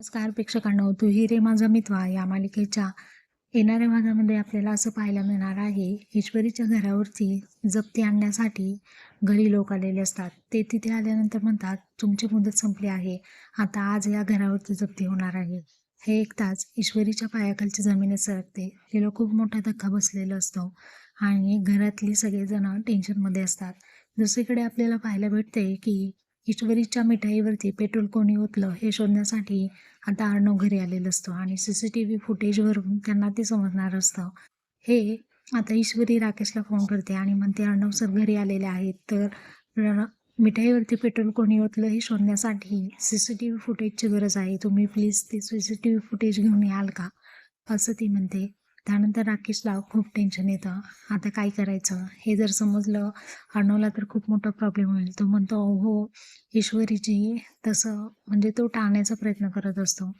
नमस्कार प्रेक्षकांनो. तू ही रे माझा मित्वा या मालिकेच्या येणाऱ्या भागामध्ये आपल्याला असं पाहायला मिळणार आहे ईश्वरीच्या घरावरती जप्ती आणण्यासाठी घरी लोक आलेले असतात. ते तिथे आल्यानंतर म्हणतात तुमची मुदत संपली आहे. आता आज या घरावरती जप्ती होणार आहे. हे ऐकताच ईश्वरीच्या पायाखालची जमीनच सरकते. तिला खूप मोठा धक्का बसलेला असतो आणि घरातली सगळेजण टेन्शनमध्ये असतात. दुसरीकडे आपल्याला पाहायला भेटते की ईश्वरीच्या मिठाईवरती पेट्रोल कोणी ओतलं हे शोधण्यासाठी आता अर्णव घरी आलेलं असतो आणि सी सी टी व्ही फुटेजवरून त्यांना ते समजणार असतं. हे आता ईश्वरी राकेशला फोन करते आणि म्हणते अर्णव सर घरी आलेले आहेत तर मिठाईवरती पेट्रोल कोणी ओतलं हे शोधण्यासाठी सी सी टी व्ही फुटेजची गरज आहे. तुम्ही प्लीज ते C C T V footage घेऊन याल का? असं ती म्हणते. त्यानंतर राकेशला खूप टेन्शन येतं. आता काय करायचं? हे जर समजलं अर्णवला तर खूप मोठा प्रॉब्लेम होईल. तो म्हणतो हो ईश्वरीची तसं म्हणजे तो टाळण्याचा प्रयत्न करत असतो.